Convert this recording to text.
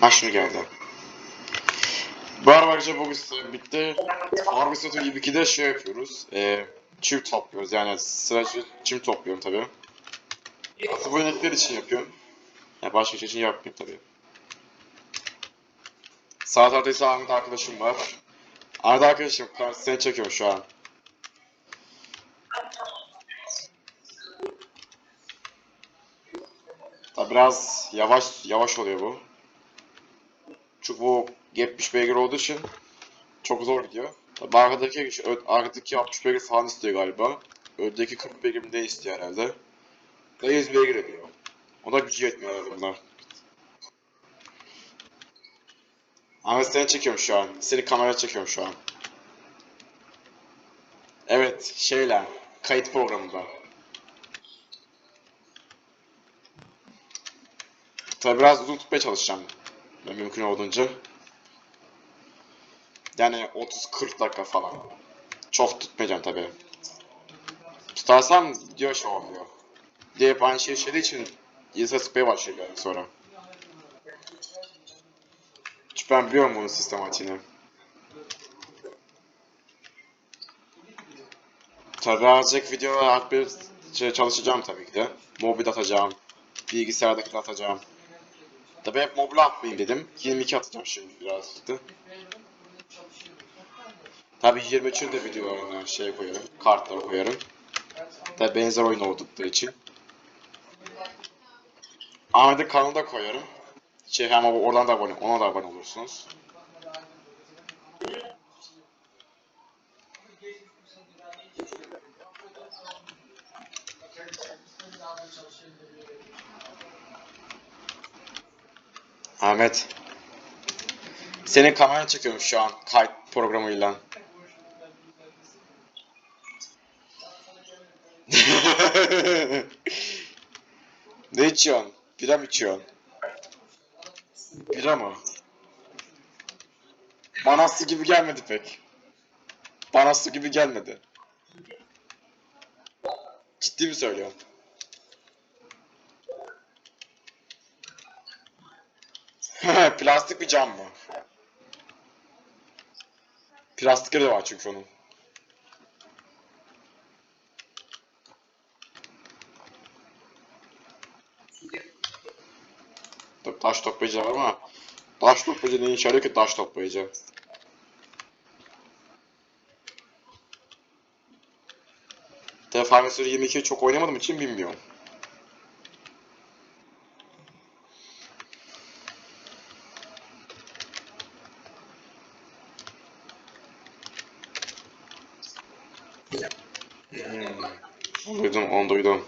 Ha şimdi geldi. Arkadaşlar bugün bitti. Harbi Satır gibi 2'de şey yapıyoruz. E, çim topluyoruz yani sıracı çim topluyorum tabi. Aslında bu için yapıyorum. Yani başka şey için yapmıyorum tabi. Sağ tarafta ise Ahmet arkadaşım var. Arda arkadaşım seni çekiyorum şu an. Tabi biraz yavaş yavaş oluyor bu. Çünkü bu 70 beygir olduğu için çok zor gidiyor. Tabi arkadaki, arkadaki 60 beygir falan istiyor galiba. Öndeki 40 beygir mi istiyor herhalde. Ve 100 beygir ediyor. O da gücü yetmiyor herhalde bunlar. Ahmet seni çekiyorum şu an. Seni kamera çekiyorum şu an. Evet, şeyle, kayıt programında. Tabi biraz uzun tutmaya çalışacağım. Mümkün olduğunca. Yani 30-40 dakika falan. Çok tutmayacağım tabi. Tutarsam video şey oluyor. Diye hep aynı şey işlediği için yasa sıkmaya başlıyor yani sonra. Çünkü ben biliyorum bunun sistematiğini. Tabi azıcık videolar şey çalışacağım tabii ki de. Mobil atacağım. Bilgisayardaki atacağım. Tabi hep mobil atmayayım dedim. 22 atacağım şimdi birazcık. Tabi 23'ün de videolarına şey koyarım. Kartları koyarım. Tabi benzer oyun oldukları için. Ahmet'in kanalını da koyarım. Şey hem oradan da abone, ona da abone olursunuz. Ahmet. Senin kameranı çekiyorum şu an kayıt programıyla. ne içiyorsun? Bira mı içiyorsun? Bira mı? Bana su gibi gelmedi pek. Bana su gibi gelmedi. Ciddi mi söylüyorsun? Plastik bir cam mı? Plastikleri de var çünkü onun. Tabii taş toplayıcı var ama taş toplayıcı ne işe ki taş toplayıcı? Tabii Fantasy 22'yi çok oynamadığım için bilmiyorum. Hmm. Duydum, onu duydum.